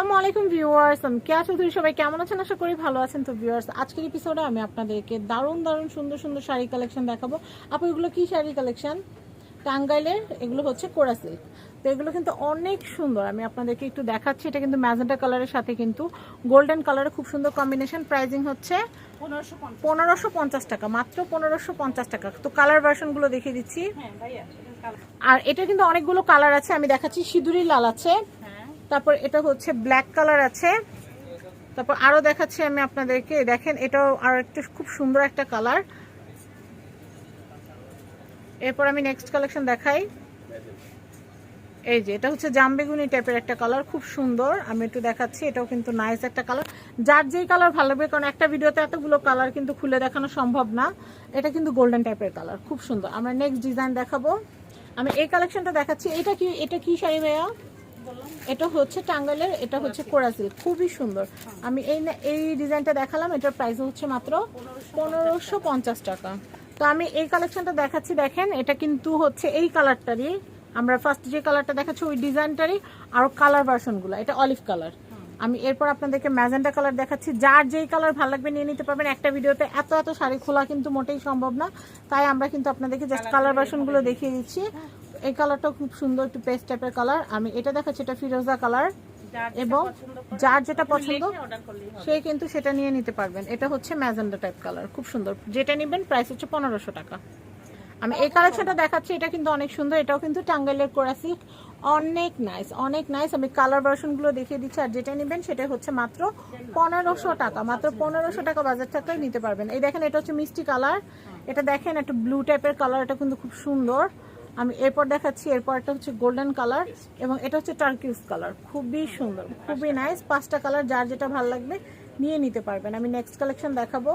আসসালামু আলাইকুম ভিউয়ার্স আমি কেয়া চৌধুরী সবাই কেমন আছেন? আশা করি ভালো আছেন। তো ভিউয়ার্স আজকের এপিসোডে আমি আপনাদেরকে দারুণ দারুণ সুন্দর সুন্দর শাড়ি কালেকশন দেখাবো। আপু এগুলো কি শাড়ি কালেকশন টাঙ্গাইলের এগুলো হচ্ছে কোরা সিল্ক তো এগুলো কিন্তু অনেক সুন্দর। আমি আপনাদেরকে একটু দেখাচ্ছি এটা কিন্তু ম্যাজেন্টা কালারের সাথে কিন্তু গোল্ডেন কালারের খুব সুন্দর কম্বিনেশন প্রাইজিং হচ্ছে পনেরোশো পঞ্চাশ। টাকা মাত্র পনেরোশো পঞ্চাশ টাকা। তো কালার ভার্সনগুলো দেখিয়ে দিচ্ছি। হ্যাঁ। আর এটা কিন্তু অনেকগুলো কালার আছে আমি দেখাচ্ছি সিঁদুরি লাল আছে। তারপর এটা হচ্ছে ব্ল্যাক কালার আছে। তারপর আরও দেখাচ্ছি আমি আপনাদেরকে। দেখেন, এটাও আর একটা খুব সুন্দর একটা কালার এরপর আমি নেক্সট কালেকশন দেখাই। এই যে, এটা হচ্ছে জামবেগুনি টাইপের একটা কালার খুব সুন্দর। আমি একটু দেখাচ্ছি, এটাও কিন্তু নাইস একটা কালার যার যেই কালার ভালো লাগবে, কারণ একটা ভিডিওতে এতগুলো কালার কিন্তু খুলে দেখানো সম্ভব না। এটা কিন্তু গোল্ডেন টাইপের কালার খুব সুন্দর। আমরা নেক্সট ডিজাইন দেখাবো। আমি এই কালেকশনটা দেখাচ্ছি। এটা কি এটা কি শাড়ি ভাইয়া? এটা হচ্ছে টাঙ্গাইলের এটা হচ্ছে কোরাসিল খুবই সুন্দর। আমি এই না- এই ডিজাইনটা দেখালাম এটার প্রাইস হচ্ছে মাত্র পনেরোশো পঞ্চাশ টাকা। তো আমি এই কালেকশনটা দেখাচ্ছি দেখেন এটা কিন্তু হচ্ছে এই কালারটারই আমরা ফার্স্ট যে কালারটা দেখাচ্ছি ওই ডিজাইনটারই আরও কালার ভার্সনগুলো এটা অলিভ কালার আমি এরপর আপনাদেরকে ম্যাজেন্টা কালার দেখাচ্ছি। যার যেই কালার ভালো লাগবে নিয়ে নিতে পারবেন। একটা ভিডিওতে এত এত শাড়ি খোলা কিন্তু মোটেই সম্ভব না। তাই আমরা কিন্তু আপনাদেরকে জাস্ট কালার ভার্সনগুলো দেখিয়ে দিচ্ছি। এই কালারটাও খুব সুন্দর একটু পেস্ট টাইপের কালার। আমি এটা দেখাচ্ছি এটা ফিরোজা কালার। এবং যার যেটা পছন্দ। সে কিন্তু সেটা নিয়ে নিতে পারবেন। এটা হচ্ছে ম্যাজেন্ডা টাইপ কালার খুব সুন্দর। যেটা নেবেন প্রাইস হচ্ছে পনেরোশো টাকা। আমি এই কালেকশনটা দেখাচ্ছি এটা কিন্তু অনেক সুন্দর এটাও কিন্তু টাঙ্গাইলের কোরা অনেক নাইস অনেক নাইস আমি কালার ভার্সনগুলো দেখিয়ে দিচ্ছি আর যেটা নেবেন সেটা হচ্ছে মাত্র পনেরোশো টাকা। মাত্র পনেরোশো টাকা বাজার থাকলে নিতে পারবেন। এই দেখেন এটা হচ্ছে মিষ্টি কালার এটা দেখেন একটা ব্লু টাইপের কালার এটা কিন্তু খুব সুন্দর। আমি এরপর দেখাচ্ছি এরপর একটা হচ্ছে গোল্ডেন কালার এবং এটা হচ্ছে টার্কিউস কালার খুবই সুন্দর খুবই নাইস পাঁচটা কালার যার যেটা ভালো লাগবে নিয়ে নিতে পারবেন। আমি নেক্সট কালেকশন দেখাবো।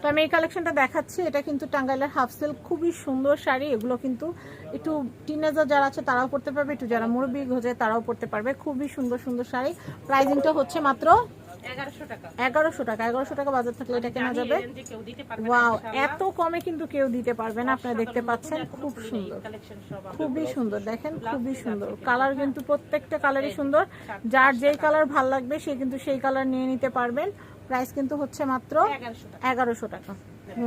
তো আমি এই কালেকশনটা দেখাচ্ছি। এটা কিন্তু টাঙ্গাইলের হাফ সিল্ক খুবই সুন্দর শাড়ি। এগুলো কিন্তু একটু টিনেজার যারা আছে তারাও পড়তে পারবে। একটু যারা মুরব্বী ঘোজে তারাও পড়তে পারবে। খুবই সুন্দর সুন্দর শাড়ি। প্রাইজিংটা হচ্ছে মাত্র এগারোশো টাকা। এগারোশো টাকা বাজার থাকলে এটা কেনা যাবে? এই range এ কেউ দিতে পারবে না, ওয়াও এত কমে কিন্তু কেউ দিতে পারবে না আপনারা দেখতে পাচ্ছেন খুব সুন্দর। খুবই সুন্দর দেখেন খুবই সুন্দর। কালার কিন্তু প্রত্যেকটা কালারই সুন্দর। যার যেই কালার ভালো লাগবে সে কিন্তু সেই কালার নিয়ে নিতে পারবেন। প্রাইস কিন্তু হচ্ছে মাত্র এগারোশো টাকা।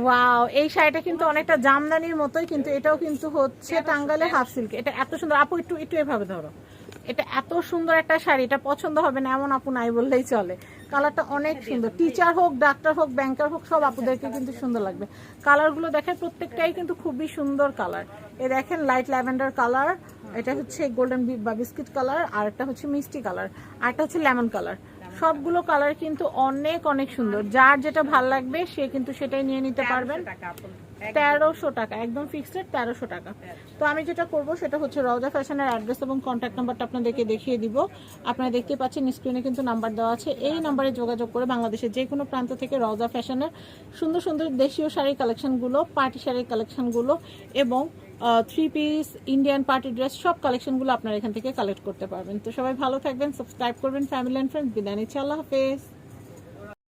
ওয়াও এই শাড়িটা কিন্তু অনেকটা জামদানির মতোই কিন্তু এটাও কিন্তু হচ্ছে টাঙ্গাইলের হাফ সিল্ক এটা এত সুন্দর। আপু একটু একটু এভাবে ধরো। এটা এত সুন্দর একটা শাড়ি এটা পছন্দ হবে না এমন আপু নাই বললেই চলে। কালারটা অনেক সুন্দর। টিচার হোক ডাক্তার হোক ব্যাংকার হোক সব আপুদেরকে কিন্তু সুন্দর লাগবে। কালারগুলো দেখেন প্রত্যেকটাই কিন্তু খুবই সুন্দর কালার এ দেখেন লাইট ল্যাভেন্ডার কালার এটা হচ্ছে গোল্ডেন বা বিস্কিট কালার আর একটা হচ্ছে মিষ্টি কালার আর একটা হচ্ছে লেমন কালার সবগুলো কালার কিন্তু অনেক অনেক সুন্দর। যার যেটা ভালো লাগবে সে কিন্তু সেটাই নিয়ে নিতে পারবেন। তেরোশো টাকা একদম ফিক্সড তেরোশো টাকা। তো আমি যেটা করব সেটা হচ্ছে রওজা ফ্যাশনের অ্যাড্রেস এবং কন্ট্যাক্ট নাম্বারটা আপনাদেরকে দেখিয়ে দিব। আপনারা দেখতে পাচ্ছেন স্ক্রিনে কিন্তু নাম্বার দেওয়া আছে। এই নাম্বারে যোগাযোগ করে বাংলাদেশের যে কোনো প্রান্ত থেকে রওজা ফ্যাশনের সুন্দর সুন্দর দেশীয় শাড়ির কালেকশনগুলো পার্টি শাড়ির কালেকশনগুলো এবং three piece Indian party dress সব কালেকশনগুলো আপনারা এখান থেকে কালেক্ট করতে পারবেন। তো সবাই ভালো থাকবেন সাবস্ক্রাইব করবেন ফ্যামিলি অ্যান্ড ফ্রেন্ডস বিদায় নিচ্ছি, আল্লাহ হাফেজ।